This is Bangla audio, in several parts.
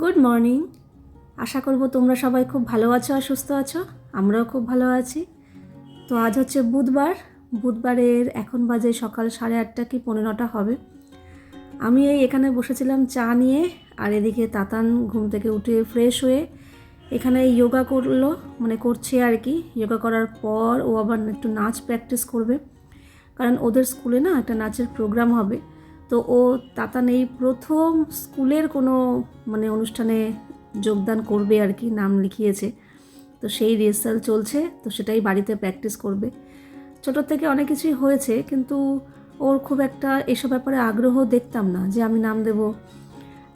গুড মর্নিং আশা করব তোমরা সবাই খুব ভালো আছো আর সুস্থ আছো। আমরাও খুব ভালো আছি। তো আজ হচ্ছে বুধবার। বুধবারের এখন বাজে সকাল সাড়ে আটটা কি পৌনে নটা হবে। আমি এই এখানে বসেছিলাম চা নিয়ে আর এদিকে তাতান ঘুম থেকে উঠে ফ্রেশ হয়ে এখানে যোগা করল। মানে করছে আর কি। যোগা করার পর ও আবার একটু নাচ প্র্যাকটিস করবে। কারণ ওদের স্কুলে না একটা নাচের প্রোগ্রাম হবে। তো ও তাতান এই প্রথম স্কুলের কোনো মানে অনুষ্ঠানে যোগদান করবে আর কি, নাম লিখিয়েছে। তো সেই রিহার্সাল চলছে, তো সেটাই বাড়িতে প্র্যাকটিস করবে। ছোটোর থেকে অনেক কিছুই হয়েছে, কিন্তু ওর খুব একটা এসব ব্যাপারে আগ্রহ দেখতাম না যে আমি নাম দেব।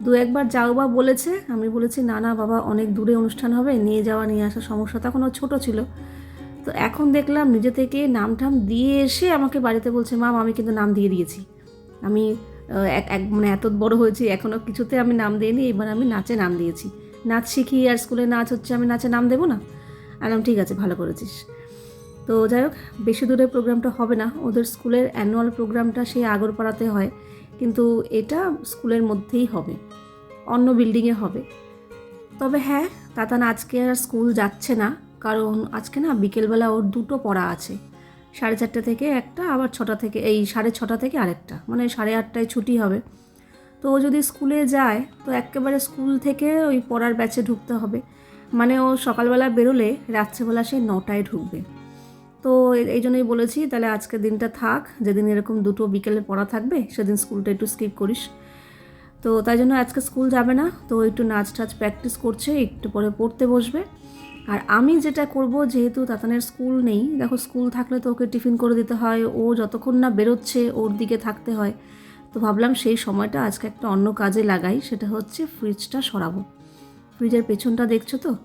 দু একবার যাও বা বলেছে, আমি বলেছি, না না, বাবা, অনেক দূরে অনুষ্ঠান হবে, নিয়ে যাওয়া, নিয়ে আসা সমস্যা। তখন ও ছোটো ছিল। তো এখন দেখলাম নিজে থেকে নাম টাম দিয়ে এসে আমাকে বাড়িতে বলছে মাম আমি কিন্তু নাম দিয়ে দিয়েছি। আমি এক এক মানে এত বড় হয়েছি এখনও কিছুতে আমি নাম দিইনি, এবার আমি নাচে নাম দিয়েছি। নাচ শিখি আর স্কুলে নাচ হচ্ছে, আমি নাচে নাম দেবো না? আলাম ঠিক আছে, ভালো করেছিস। তো যাই হোক, বেশি দূরের প্রোগ্রামটা হবে না, ওদের স্কুলের অ্যানুয়াল প্রোগ্রামটা সেই আগরপাড়াতে হয়, কিন্তু এটা স্কুলের মধ্যেই হবে, অন্য বিল্ডিংয়ে হবে। তবে হ্যাঁ তাতান আজকে আর স্কুল যাচ্ছে না, কারণ আজকে না বিকেলবেলা ওর দুটো পড়া আছে। সাড়ে চারটে থেকে একটা, আবার ছটা থেকে, এই সাড়ে ছটা থেকে আরেকটা। মানে সাড়ে আটটায় ছুটি হবে। তো ও যদি স্কুলে যায়, তো একেবারে স্কুল থেকে ওই পড়ার ব্যাচে ঢুকতে হবে। মানে ও সকালবেলা বেরোলে, রাত্রেবেলা সে নটায় ঢুকবে। তো এই জন্যই বলেছি, তাহলে আজকের দিনটা থাক। যেদিন এরকম দুটো বিকেলে পড়া থাকবে, সেদিন স্কুলটা একটু স্কিপ করিস। তো তাই জন্য আজকে স্কুল যাবে না। তো একটু নাচ টাচ প্র্যাকটিস করছে, একটু পরে পড়তে বসবে। আর আমি যেটা করব, যেহেতু তাতানের স্কুল নেই, দেখো স্কুল থাকলে তো ওকে টিফিন করে দিতে হয়, ও যতক্ষণ না বেরোচ্ছে ওর দিকে থাকতে হয়। তো ভাবলাম সেই সময়টা আজকে একটা অন্য কাজে লাগাই, সেটা হচ্ছে ফ্রিজটা সরাবো। ফ্রিজের পেছনটা দেখছ তো?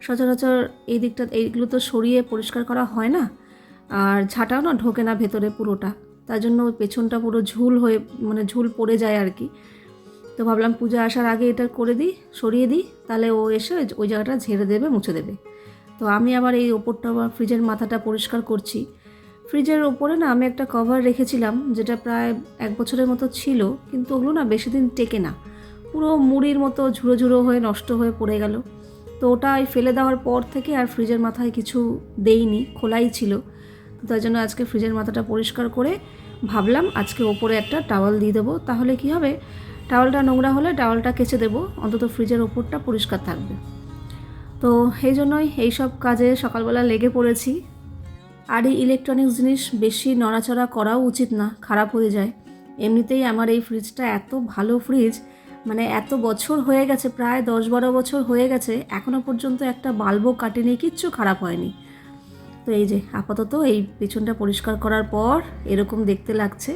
সচরাচর এই দিকটা, এইগুলো তো সরিয়ে পরিষ্কার করা হয় না, আর ঝাঁটাও না ঢোকে না ভেতরে পুরোটা। তার জন্য ওই পেছনটা পুরো ঝুল হয়ে মানে ঝুল পড়ে যায় আর কি। তো ভাবলাম পূজা আসার আগে এটা করে দিই, সরিয়ে দিই, তাহলে ও এসে ওই- জায়গাটা ঝেড়ে দেবে, মুছে দেবে। তো আমি আবার এই ওপরটা আবার ফ্রিজের মাথাটা পরিষ্কার করছি। ফ্রিজের ওপরে না আমি একটা কভার রেখেছিলাম, যেটা প্রায় এক বছরের মতো ছিল, কিন্তু ওগুলো না বেশি দিন টেকে না। পুরো মুড়ির মতো ঝুড়ো ঝুড়ো হয়ে নষ্ট হয়ে পড়ে গেল। তো ওটা ফেলে দেওয়ার পর থেকে আর ফ্রিজের মাথায় কিছু দেইনি, খোলাই ছিল। তাই জন্য আজকে ফ্রিজের মাথাটা পরিষ্কার করে ভাবলাম আজকে ওপরে একটা টাওয়াল দিয়ে দেবো। তাহলে কি হবে? টাওয়ালটা নোংরা হলে টাওয়ালটা কেচে দেবো, অন্তত ফ্রিজের ওপরটা পরিষ্কার থাকবে। তো এই জন্যই এইসব কাজে সকালবেলা লেগে পড়েছি। আর এই ইলেকট্রনিক্স জিনিস বেশি নড়াচড়া করাও উচিত না, খারাপ হয়ে যায়। এমনিতেই আমার এই ফ্রিজটা এত ভালো ফ্রিজ মানে এত বছর হয়ে গেছে, প্রায় দশ বারো বছর হয়ে গেছে এখনও পর্যন্ত একটা বাল্বও কাটেনি, কিচ্ছু খারাপ হয়নি। তো এই যে, আপাতত এই পেছনটা পরিষ্কার করার পর এরকম দেখতে লাগছে।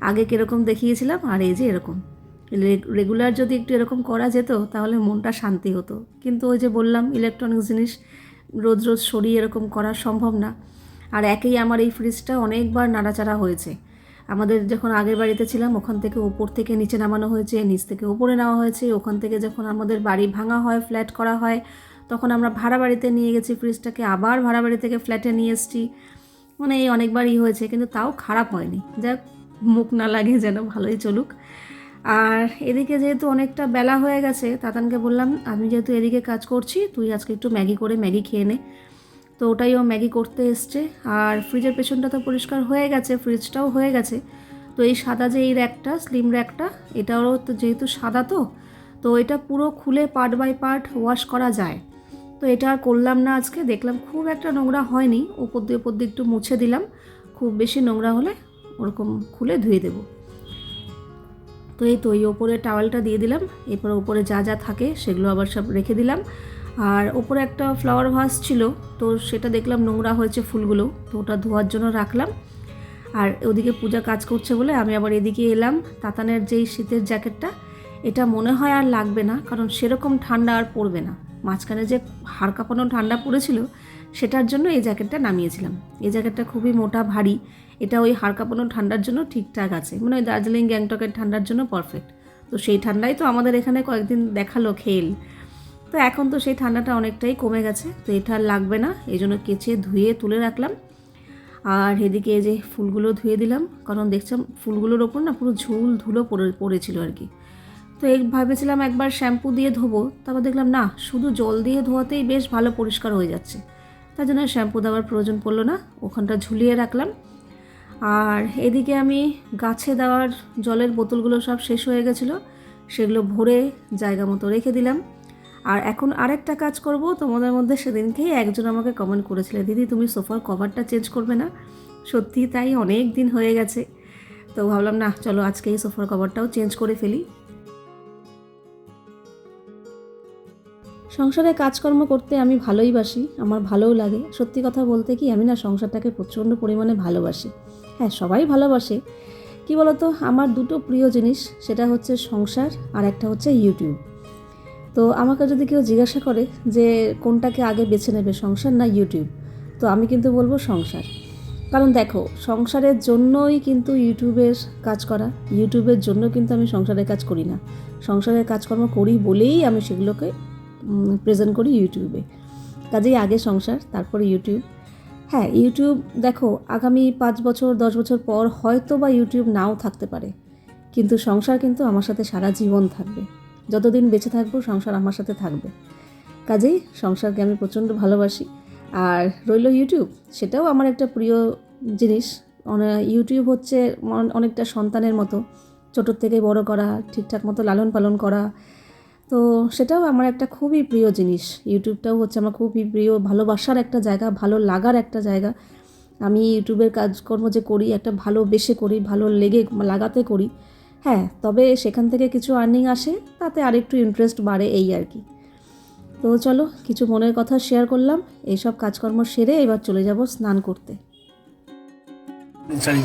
আগে কীরকম দেখিয়েছিলাম, আর এই যে এরকম। রেগুলার যদি একটু এরকম করা যেত, তাহলে মনটা শান্তি হতো। কিন্তু ওই যে বললাম ইলেকট্রনিক্স জিনিস রোজ রোজ সরিয়ে এরকম করা সম্ভব না। আর একেই আমার এই ফ্রিজটা অনেকবার নাড়াচাড়া হয়েছে। আমাদের যখন আগের বাড়িতে ছিলাম, ওখান থেকে ওপর থেকে নিচে নামানো হয়েছে, নিচ থেকে ওপরে নেওয়া হয়েছে। ওখান থেকে যখন আমাদের বাড়ি ভাঙা হয় ফ্ল্যাট করা হয়, তখন আমরা ভাড়া বাড়িতে নিয়ে গেছি ফ্রিজটাকে আবার ভাড়া বাড়ি থেকে ফ্ল্যাটে নিয়ে এসেছি। মানে এই অনেকবারই হয়েছে, কিন্তু তাও খারাপ হয়নি। যাক, মুখ না লাগে যেন ভালোই চলুক। আর এদিকে যেহেতু অনেকটা বেলা হয়ে গেছে, তাতানকে বললাম, আমি যেহেতু এদিকে কাজ করছি, তুই আজকে একটু ম্যাগি করে ম্যাগি খেয়ে নে। তো ওটাই ও ম্যাগি করতে এসছে। আর ফ্রিজের পেছনটা তো পরিষ্কার হয়ে গেছে, ফ্রিজটাও হয়ে গেছে। তো এই সাদা যে এই র্যাকটা, স্লিম র্যাকটা এটাও তো যেহেতু সাদা তো তো এটা পুরো খুলে পার্ট বাই পার্ট ওয়াশ করা যায়। তো এটা আর করলাম না আজকে, দেখলাম খুব একটা নোংরা হয়নি ওপর দিয়ে ওপর দিয়ে একটু মুছে দিলাম। খুব বেশি নোংরা হলে ওরকম খুলে ধুয়ে দেবো। তো এই তো, এই ওপরে টাওয়ালটা দিয়ে দিলাম। এরপর ওপরে যা যা থাকে সেগুলো আবার সব রেখে দিলাম। আর ওপরে একটা ফ্লাওয়ার ভাস ছিল, তো সেটা দেখলাম নোংরা হয়েছে ফুলগুলো, তো ওটা ধোয়ার জন্য রাখলাম। আর ওদিকে পূজা কাজ করছে বলে আমি আবার এদিকে এলাম। তাতানের যেই শীতের জ্যাকেটটা, এটা মনে হয় আর লাগবে না, কারণ সেরকম ঠান্ডা আর পড়বে না। মাঝখানে যে হাড় কাঁপানো ঠান্ডা পড়েছিল, সেটার জন্য এই জ্যাকেটটা নামিয়েছিলাম। এই জ্যাকেটটা খুবই মোটা, ভারী এটা ওই হাড় কাঁপানো ঠান্ডার জন্য ঠিকঠাক আছে। মানে ওই দার্জিলিং, গ্যাংটকের ঠান্ডার জন্য পারফেক্ট তো সেই ঠান্ডাই তো আমাদের এখানে কয়েকদিন দেখাল খেল। তো এখন তো সেই ঠান্ডাটা অনেকটাই কমে গেছে, তো এটা আর লাগবে না। এই জন্য কেচে ধুয়ে তুলে রাখলাম। আর এদিকে যে ফুলগুলো ধুয়ে দিলাম, কারণ দেখছিলাম ফুলগুলোর ওপর না পুরো ঝুল ধুলো পড়ে, পড়েছিল আর কি। তো এই ভেবেছিলাম একবার শ্যাম্পু দিয়ে ধোবো, তারপর দেখলাম না, শুধু জল দিয়ে ধোয়াতেই বেশ ভালো পরিষ্কার হয়ে যাচ্ছে। তার জন্য শ্যাম্পু দেওয়ার প্রয়োজন পড়ল না, ওখানটা ঝুলিয়ে রাখলাম। আর এদিকে আমি গাছে দেওয়ার জলের বোতলগুলো সব শেষ হয়ে গেছিল, সেগুলো ভরে জায়গা মতো রেখে দিলাম। আর এখন আরেকটা কাজ করব, তোমাদের মধ্যে সেদিনকেই একজন আমাকে কমেন্ট করেছিল, দিদি, তুমি সোফার কভারটা চেঞ্জ করবে না? সত্যি তাই অনেক দিন হয়ে গেছে। তো ভাবলাম, না, চলো আজকে এই সোফার কভারটাও চেঞ্জ করে ফেলি। সংসারে কাজকর্ম করতে আমি ভালোই বাসি, আমার ভালোও লাগে। সত্যি কথা বলতে কি, আমি না সংসারটাকে প্রচণ্ড পরিমাণে ভালোবাসি। হ্যাঁ সবাই ভালোবাসে। কি বলতো? আমার দুটো প্রিয় জিনিস, সেটা হচ্ছে সংসার আর একটা হচ্ছে ইউটিউব তো আমাকে যদি কেউ জিজ্ঞাসা করে যে কোনটাকে আগে বেছে নেবে, সংসার না ইউটিউব তো আমি কিন্তু বলব সংসার। কারণ দেখো, সংসারের জন্যই কিন্তু ইউটিউবের কাজ করা ইউটিউবের জন্য কিন্তু আমি সংসারের কাজ করি না। সংসারের কাজকর্ম করি বলেই আমি সেগুলোকে প্রেজেন্ট করি ইউটিউবে কাজেই আগে সংসার, তারপরে ইউটিউব হ্যাঁ ইউটিউব দেখো, আগামী পাঁচ বছর, দশ বছর পর হয়তো বা ইউটিউব নাও থাকতে পারে। কিন্তু সংসার কিন্তু আমার সাথে সারা জীবন থাকবে। যতদিন বেঁচে থাকব, সংসার আমার সাথে থাকবে। কাজেই সংসারকে আমি প্রচণ্ড ভালোবাসি। আর রইল ইউটিউব সেটাও আমার একটা প্রিয় জিনিস। ইউটিউব হচ্ছে অন- অনেকটা সন্তানের মতো। ছোটোর থেকে বড় করা, ঠিকঠাক মতো লালন পালন করা তো সেটাও আমার একটা খুবই প্রিয় জিনিস। ইউটিউবটাও হচ্ছে আমার খুবই প্রিয় ভালোবাসার একটা জায়গা ভালো লাগার একটা জায়গা। আমি ইউটিউবের কাজকর্ম যে করি একটা ভালোবেসে করি ভালো লেগে লাগাতে করি হ্যাঁ তবে সেখান থেকে কিছু আর্নিং আসে তাতে আরেকটু ইন্টারেস্ট বাড়ে এই আর কি। তো চলো কিছু মনের কথা শেয়ার করলাম এইসব কাজকর্ম সেরে এবার চলে যাব স্নান করতে।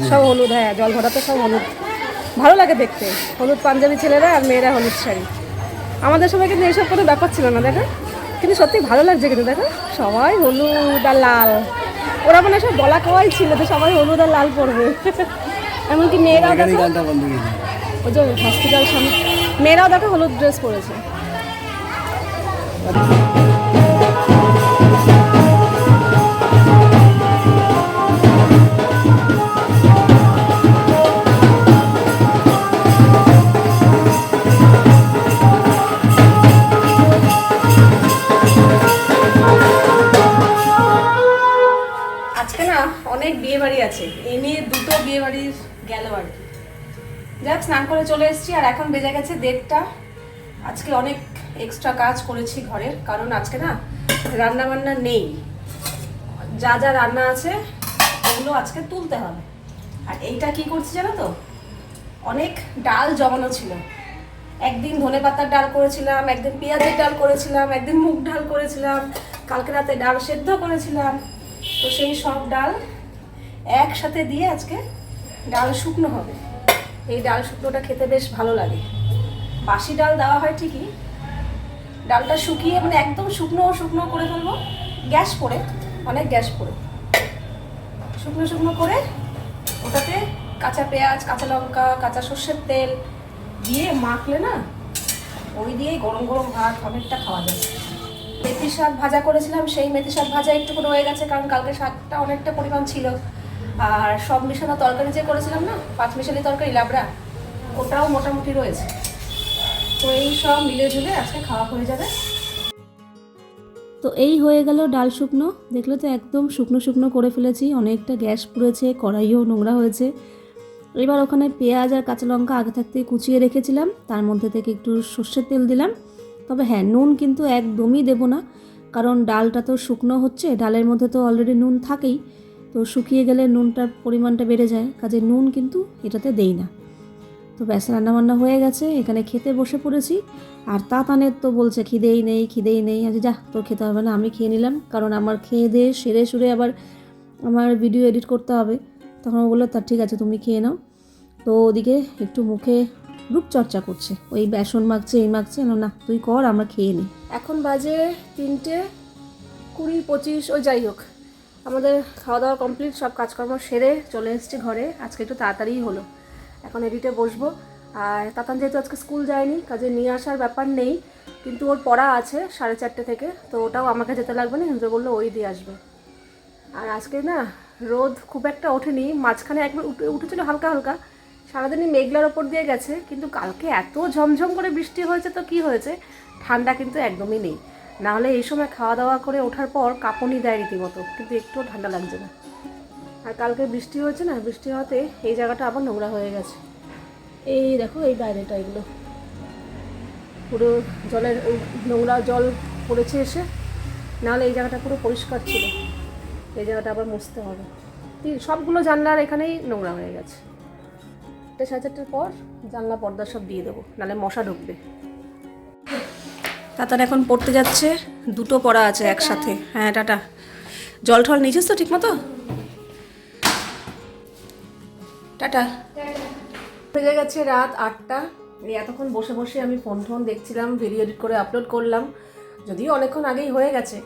সব হলুদ হ্যাঁ জল ভরাতে সব হলুদ। ভালো লাগে দেখতে। হলুদ পাঞ্জাবি ছেলেরা আর মেয়েরা হলুদ শাড়ি। আমাদের সবাই কিন্তু এইসব কোনো ব্যাপার ছিল না দেখো। কিন্তু সত্যি ভালো লাগছে কিন্তু দেখো। সবাই হলুদ আর লাল। ওরা মানে সব বলা খাওয়াই ছিল তো সবাই হলুদ আর লাল পরবে। এমনকি মেয়েরাও দেখো। ওই যে হসপিটাল সামনে মেয়েরাও দেখো হলুদ ড্রেস পরেছে। অনেক বিয়ে বাড়ি আছে। এই নিয়ে দুটো বিয়ে বাড়ি গেল আর কি। যাক, স্নান করে চলে এসেছি আর এখন বেজে গেছে দেড়টা। আজকে অনেক এক্সট্রা কাজ করেছি ঘরের কারণ আজকে না রান্না বান্না নেই। যা যা রান্না আছে, ওগুলো আজকে তুলতে হবে। আর এইটা কি করছি জানো তো? অনেক ডাল জমানো ছিল। একদিন ধনে পাতার ডাল করেছিলাম, একদিন পেঁয়াজের ডাল করেছিলাম, একদিন মুগ ডাল করেছিলাম, কালকে রাতে ডাল সেদ্ধ করেছিলাম। তো সেই সব ডাল একসাথে দিয়ে আজকে ডাল শুকনো হবে। এই ডাল শুকনোটা খেতে বেশ ভালো লাগে। বাসি ডাল দেওয়া হয় ঠিকই। ডালটা শুকিয়ে মানে একদম শুকনো শুকনো করে ফেলব। গ্যাস পড়ে, অনেক গ্যাস পড়ে। শুকনো শুকনো করে ওটাতে কাঁচা পেঁয়াজ, কাঁচা লঙ্কা, কাঁচা সর্ষের তেল দিয়ে মাখলে না ওই দিয়ে গরম গরম ভাত অনেকটা খাওয়া যাবে মেথি শাক ভাজা করেছিলাম, সেই মেথি শাক ভাজা একটু করে হয়ে গেছে, কারণ কালকে শাকটা অনেকটা পরিমাণ ছিল। আর সব মিশানো তরকারি যে করেছিলাম না, পাঁচ মিশালি তরকারি, লাবড়া, ওটাও মোটামুটি রয়েছে। তো এই সব মিলে ঝুলে আজকে খাওয়া হয়ে যাবে। তো এই হয়ে গেল ডাল শুকনো। দেখলে তো একদম শুকনো শুকনো করে ফেলেছি, অনেকটা গ্যাস পুড়েছে, কড়াইও নোংরা হয়েছে। এবার ওখানে পেঁয়াজ আর কাঁচা লঙ্কা আগে থাকতে কুচিয়ে রেখেছিলাম, তার মধ্যে থেকে একটু সর্ষের তেল দিলাম। তবে হ্যাঁ নুন কিন্তু একদমই দেবো না, কারণ ডালটা তো শুকনো হচ্ছে, ডালের মধ্যে তো অলরেডি নুন থাকেই। তো শুকিয়ে গেলে নুনটার পরিমাণটা বেড়ে যায়। কাজে নুন কিন্তু এটাতে দেই না। তো ব্যাস, রান্নাবান্না হয়ে গেছে, এখানে খেতে বসে পড়েছি। আর তাতানের তো বলছে, খিদেই নেই খিদেই নেই। আজ যা তোর খেতে হবে না, আমি খেয়ে নিলাম। কারণ আমার খেয়ে দিয়ে সেরে সুরে আবার আমার ভিডিও এডিট করতে হবে। তখন বলল, তা ঠিক আছে, তুমি খেয়ে নাও। তো ওদিকে একটু মুখে রূপচর্চা করছে। ওই বেসন মাখছে, এই মাখছে। না, তুই কর, আমরা খেয়ে নিই। এখন বাজে তিনটে কুড়ি পঁচিশ ওই যাই হোক। আমাদের খাওয়া দাওয়া কমপ্লিট সব কাজকর্ম সেরে চলে এসেছি ঘরে। আজকে একটু তাড়াতাড়িই হলো। এখন এডিটে বসবো। আর তাতান যেহেতু আজকে স্কুল যায়নি, কাজে নিয়ে আসার ব্যাপার নেই, কিন্তু ওর পড়া আছে সাড়ে চারটে থেকে, তো ওটাও আমাকে যেতে লাগবে না হিন্দু বলল ওই দিয়ে আসবে। আর আজকে না, রোদ খুব একটা ওঠেনি, মাঝখানে একবার উঠে, উঠেছিল হালকা হালকা, সারাদিনই মেঘলার ওপর দিয়ে গেছে, কিন্তু কালকে এত ঝমঝম করে বৃষ্টি হয়েছে, তো কি হয়েছে? ঠান্ডা কিন্তু একদমই নেই। নাহলে এই সময় খাওয়া দাওয়া করে ওঠার পর কাঁপুনি দেয় রীতিমতো, কিন্তু একটুও ঠান্ডা লাগছে না। আর কালকে বৃষ্টি হয়েছে না, বৃষ্টি হওয়াতে এই জায়গাটা আবার নোংরা হয়ে গেছে। এই দেখো, এই বাইরেটা এগুলো। পুরো জলের নোংরা জল পড়েছে এসে, নাহলে এই জায়গাটা পুরো পরিষ্কার ছিল। এই জায়গাটা আবার মুছতে হবে। সবগুলো জানলার এখানেই নোংরা হয়ে গেছে। এটা সাড়ে চারটের পর জানলা পর্দা সব দিয়ে দেবো, নাহলে মশা ঢুকবে। তাতার এখন পড়তে যাচ্ছে। দুটো পড়া আছে একসাথে। হ্যাঁ টাটা। জল ঠল নিয়েছিস তো ঠিক মতো টাটা। বেজে গেছে রাত আটটা। এতক্ষণ বসে বসে আমি ফোন টোন দেখছিলাম, ভিডিও এডিট করে আপলোড করলাম। যদিও অনেকক্ষণ আগেই হয়ে গেছে।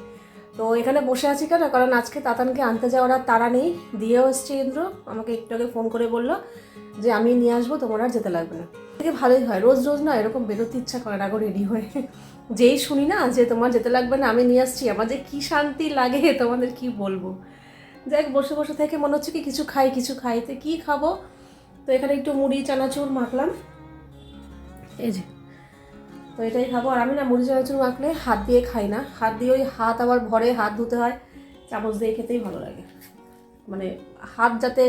তো এখানে বসে আছি কেন? কারণ আজকে তাতানকে আনতে যাওয়ার আর তারা নেই। দিয়েও এসছে ইন্দ্র। আমাকে একটু আগে ফোন করে বলল যে, আমি নিয়ে আসব, তোমার আর যেতে লাগবে না। থেকে ভালোই হয়। রোজ রোজ না এরকম বেরোতে ইচ্ছা করে না রেডি হয়ে। যেই শুনি না যে তোমার যেতে লাগবে না, আমি নিয়ে আসছি। আমার যে কী শান্তি লাগে, তোমাদের কি বলব? যাই বসে বসে থেকে মনে হচ্ছে কি কিছু খাই কিছু খাই। তো কী খাব? তো এখানে একটু মুড়ি, চানাচুর মাখলাম। এই যে, তো এটাই খাব। আর আমি না মুড়ি, চানাচুর মাখলে হাত দিয়ে খাই না। হাত দিয়ে ওই হাত আবার ভরে হাত ধুতে হয়। চামচ দিয়ে খেতেই ভালো লাগে। মানে হাত যাতে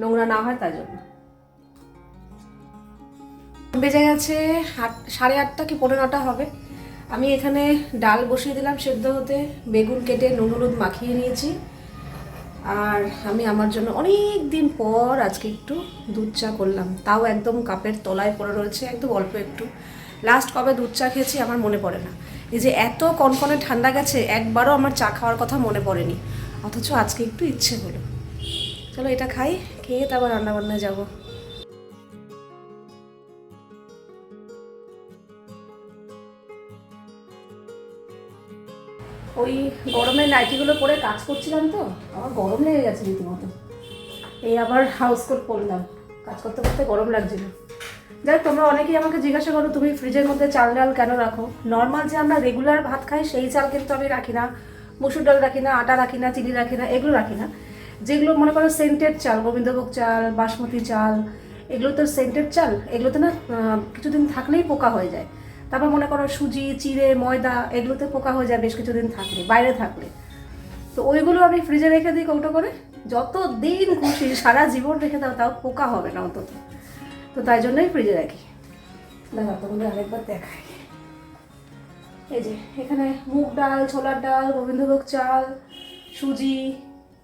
নোংরা না হয়, তাই জন্য। বেজে গেছে সাড়ে আটটা কি পনেরো নটা হবে? আমি এখানে ডাল বসিয়ে দিলাম সেদ্ধ হতে, বেগুন কেটে নুন হলুদ মাখিয়ে নিয়েছি। আর আমি আমার জন্য অনেক দিন পর আজকে একটু দুধ চা করলাম। তাও একদম কাপের তলায় পড়ে রয়েছে, একদম অল্প একটু। লাস্ট কবে দুধ চা খেয়েছি আমার মনে পড়ে না। এই যে এত কনকনে ঠান্ডা গেছে, একবারও আমার চা খাওয়ার কথা মনে পড়েনি। অথচ আজকে একটু ইচ্ছে হলো। চলো এটা খাই, খেয়ে তারপর রান্নাবান্নায় যাব। ওই গরমের নাইটিগুলো পরে কাজ করছিলাম তো, আমার গরম লেগে গেছে রীতিমতো। এই আবার হাউস কোট পরলাম, কাজ করতে করতে গরম লাগছিল। যাই তোমরা অনেকেই আমাকে জিজ্ঞাসা করো, তুমি ফ্রিজের মধ্যে চাল ডাল কেন রাখো? নর্মাল যে আমরা রেগুলার ভাত খাই, সেই চাল কিন্তু আমি রাখি না। মসুর ডাল রাখি না, আটা রাখি না, চিনি রাখি না, এগুলো রাখি না। যেগুলো মনে করো সেন্টেড চাল, গোবিন্দভোগ চাল, বাসমতি চাল, এগুলো তো সেন্টেড চাল, এগুলোতে না কিছুদিন থাকলেই পোকা হয়ে যায়। তারপর মনে করো সুজি, চিড়ে, ময়দা, এগুলোতে পোকা হয়ে যায় বেশ কিছুদিন থাকলে, বাইরে থাকলে। তো ওইগুলো আমি ফ্রিজে রেখে দিই কৌটো করে। যত দিন খুশি সারা জীবন রেখে দাও, তাও পোকা হবে না অন্তত। তো তাই জন্যই ফ্রিজে রাখি। দেখা তোমাদের আরেকবার দেখাই। এই যে, এখানে মুগ ডাল, ছোলার ডাল, গোবিন্দভোগ চাল, সুজি,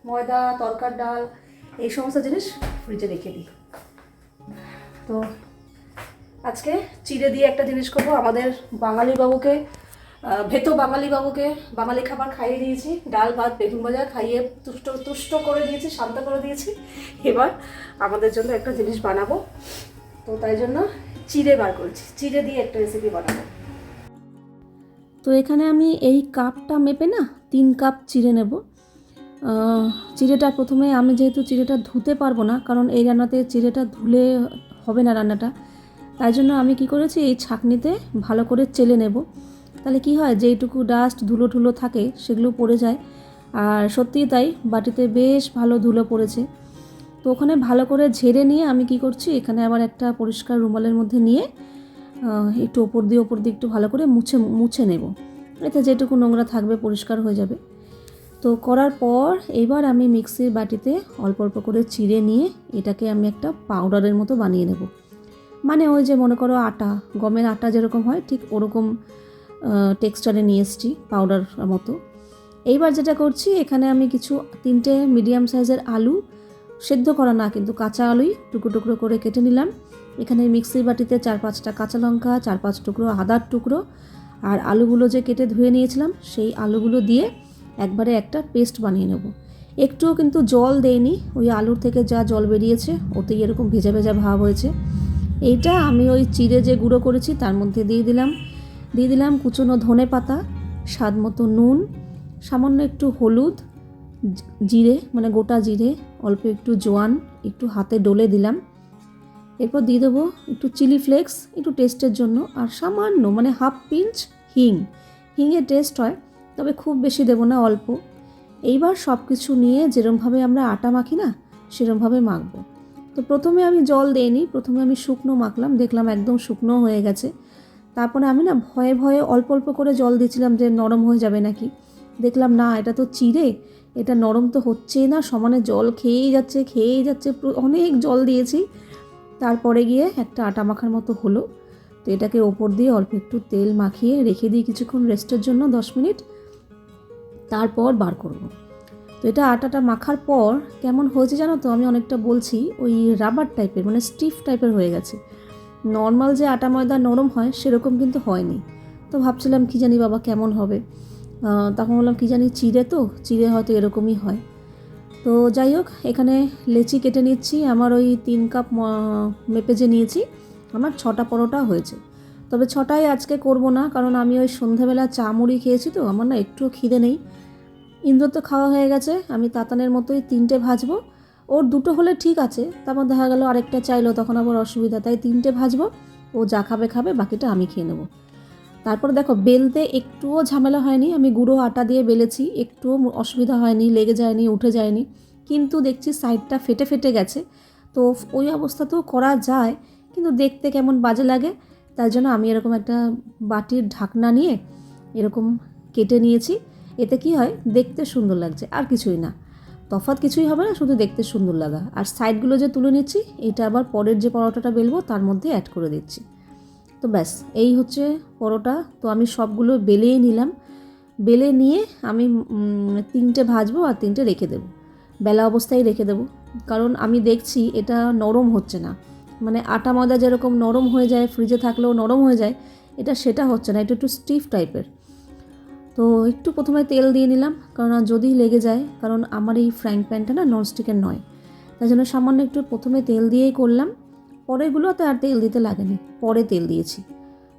ময়দা, তরকার ডাল, এই সমস্ত জিনিস ফ্রিজে রেখে দিই। তো আজকে চিড়ে দিয়ে একটা জিনিস করব। আমাদের বাঙালি বাবুকে ভেতো বাঙালি বাবুকে বাঙালি খাবার খাইয়ে দিয়েছি। ডাল, ভাত, বেগুন ভাজা খাইয়ে তুষ্ট তুষ্ট করে দিয়েছি, শান্ত করে দিয়েছি। এবার আমাদের জন্য একটা জিনিস বানাবো। তো তাই জন্য চিড়ে বার করছি। চিড়ে দিয়ে একটা রেসিপি বানাবো। তো এখানে আমি এই কাপটা মেপে না তিন কাপ চিড়ে নেব। চিড়েটা প্রথমে আমি যেহেতু চিড়েটা ধুতে পারব না, কারণ এই রান্নাতে চিড়েটা ধুলে হবে না রান্নাটা। তাই জন্য আমি কি করেছি, এই ছাঁকনিতে ভালো করে চেলে নেব। তাহলে কি হয়, যেইটুকু ডাস্ট ধুলো ঠুলো থাকে সেগুলো পড়ে যায়। আর সত্যিই তাই, বাটিতে বেশ ভালো ধুলো পড়েছে। তো ওখানে ভালো করে ঝেড়ে নিয়ে আমি কি করছি, এখানে আবার একটা পরিষ্কার রুমালের মধ্যে নিয়ে একটু ওপর দিয়ে ওপর দিয়ে একটু ভালো করে মুছে মুছে নেব। এতে যেটুকু নোংরা থাকবে পরিষ্কার হয়ে যাবে। তো করার পর এবার আমি মিক্সির বাটিতে অল্প অল্প করে চিড়ে নিয়ে এটাকে আমি একটা পাউডারের মতো বানিয়ে নেব। মানে ওই যে মনে করো আটা, গমের আটা যেরকম হয়, ঠিক ওরকম টেক্সচারে নিয়ে এসেছি পাউডার মতো। এইবার যেটা করছি, এখানে আমি কিছু তিনটে মিডিয়াম সাইজের আলু সেদ্ধ করা না, কিন্তু কাঁচা আলুই টুকরো টুকরো করে কেটে নিলাম। এখানে মিক্সির বাটিতে চার পাঁচটা কাঁচা লঙ্কা, চার পাঁচ টুকরো আদার টুকরো, আর আলুগুলো যে কেটে ধুয়ে নিয়েছিলাম, সেই আলুগুলো দিয়ে একবারে একটা পেস্ট বানিয়ে নেব। একটুও কিন্তু জল দেয়নি ওই আলুর থেকে যা জল বেরিয়েছে, ওতেই এরকম ভেজা ভেজা ভাব হয়েছে। এইটা আমি ওই চিড়ে যে গুঁড়ো করেছি তার মধ্যে দিয়ে দিলাম। দিয়ে দিলাম কুচনো ধনে পাতা, স্বাদ মতো নুন, সামান্য একটু হলুদ জিরে মানে গোটা জিরে, অল্প একটু জোয়ান, একটু হাতে ডলে দিলাম। এরপর দিয়ে দেবো একটু চিলি ফ্লেক্স, একটু টেস্টের জন্য, আর সামান্য মানে হাফ পিঞ্চ হিং। হিংয়ের টেস্ট হয়, তবে খুব বেশি দেবো না, অল্প। এইবার সব কিছু নিয়ে যেরমভাবে আমরা আটা মাখি না, সেরমভাবে মাখবো। তো প্রথমে আমি জল দেইনি, প্রথমে আমি শুকনো মাখলাম, দেখলাম একদম শুকনো হয়ে গেছে। তারপরে আমি না ভয়ে ভয়ে অল্প অল্প করে জল দিয়েছিলাম যে নরম হয়ে যাবে নাকি। দেখলাম না, এটা তো চিড়ে, এটা নরম তো হচ্ছেই না, সমানে জল খেয়েই যাচ্ছে খেয়েই যাচ্ছে অনেক জল দিয়েছি। তারপরে গিয়ে একটা আটা মাখার মতো হলো। তো এটাকে ওপর দিয়ে অল্প একটু তেল মাখিয়ে রেখে দিই কিছুক্ষণ রেস্টের জন্য, দশ মিনিট। তারপর বার করব। তো এটা আটাটা মাখার পর কেমন হয়েছে জানো তো? আমি অনেকটা বলছি, ওই রাবার টাইপের মানে স্টিফ টাইপের হয়ে গেছে। নর্মাল যে আটা ময়দা নরম হয়, সেরকম কিন্তু হয়নি। তো ভাবছিলাম কি জানি বাবা কেমন হবে। তখন বললাম, কি জানি চিড়ে তো? চিড়ে হয়তো এরকমই হয়। তো যাই হোক, এখানে লেচি কেটে নিচ্ছি। আমার ওই তিন কাপ মেপে যে নিয়েছি, আমার ছটা পরোটা হয়েছে। তবে ছটাই আজকে করব না, কারণ আমি ওই সন্ধ্যাবেলা চা মুড়ি খেয়েছি তো, আমার না একটুও খিদে নেই। ইন্দ্র তো খাওয়া হয়ে গেছে, আমি তাতানের মতোই তিনটে ভাজবো। ওর দুটো হলে ঠিক আছে তারপর দেখা গেল আরেকটা চাইলো, তখন আবার অসুবিধা, তাই তিনটে ভাজবো, ও যা খাবে খাবে, বাকিটা আমি খেয়ে নেব। তারপর দেখো, বেলতে একটুও ঝামেলা হয়নি, আমি গুঁড়ো আটা দিয়ে বেলেছি, একটুও অসুবিধা হয়নি, লেগে যায়নি, উঠে যায়নি, কিন্তু দেখছি সাইডটা ফেটে ফেটে গেছে। তো ওই অবস্থাতেও করা যায়, কিন্তু দেখতে কেমন বাজে লাগে তাই জন্য আমি এরকম একটা বাটির ঢাকনা নিয়ে এরকম কেটে নিয়েছি। এতে কি হয়? দেখতে সুন্দর লাগছে, আর কিছুই না। তফাৎ কিছুই হবে না, শুধু দেখতে সুন্দর লাগা। আর সাইডগুলো যে তুলে নিচ্ছি, এটা আবার পরের যে পরোটাটা বেলবো, তার মধ্যে অ্যাড করে দিচ্ছি। তো ব্যাস, এই হচ্ছে পরোটা। তো আমি সবগুলো বেলেই নিলাম। বেলে নিয়ে আমি তিনটে ভাজবো আর তিনটে রেখে দেবো। বেলা অবস্থায় রেখে দেবো। কারণ আমি দেখছি এটা নরম হচ্ছে না। মানে আটা ময়দা যেরকম নরম হয়ে যায় ফ্রিজে থাকলেও নরম হয়ে যায়, এটা সেটা হচ্ছে না। এটা একটু স্টিফ টাইপের তো একটু প্রথমে তেল দিয়ে নিলাম, কারণ যদি লেগে যায়, কারণ আমার এই ফ্রাইং প্যানটা না ননস্টিকের নয়। তাই জন্য সামান্য একটু প্রথমে তেল দিয়েই করলাম। পরেরগুলোতে আর তেল দিতে লাগেনি, পরে তেল দিয়েছি।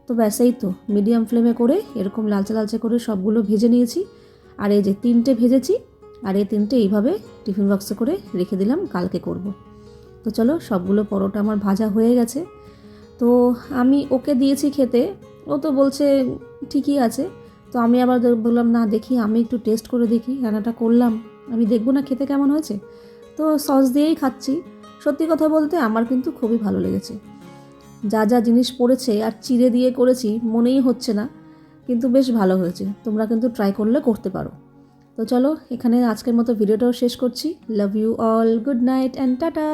তো ব্যাস, এই তো, মিডিয়াম ফ্লেমে করে এরকম লালচে লালচে করে সবগুলো ভেজে নিয়েছি। আর এই যে তিনটে ভেজেছি, আর এই তিনটে এইভাবে টিফিন বক্সে করে রেখে দিলাম, কালকে করব। তো চলো, সবগুলো পরোটা আমার ভাজা হয়ে গেছে। তো আমি ওকে দিয়েছি খেতে, ও তো বলছে ঠিকই আছে। তো আমি আবার বললাম, না, দেখি, আমি একটু টেস্ট করে দেখি, রান্নাটা করলাম। আমি দেখব না খেতে কেমন হয়েছে? তো সস দিয়েই খাচ্ছি। সত্যি কথা বলতে আমার কিন্তু খুবই ভালো লেগেছে। যা যা জিনিস পড়েছে আর চিড়ে দিয়ে করেছি, মনেই হচ্ছে না, কিন্তু বেশ ভালো হয়েছে। তোমরা কিন্তু ট্রাই করলে করতে পারো। তো চলো, এখানে আজকের মতো ভিডিওটাও শেষ করছি। Love you all good night and tata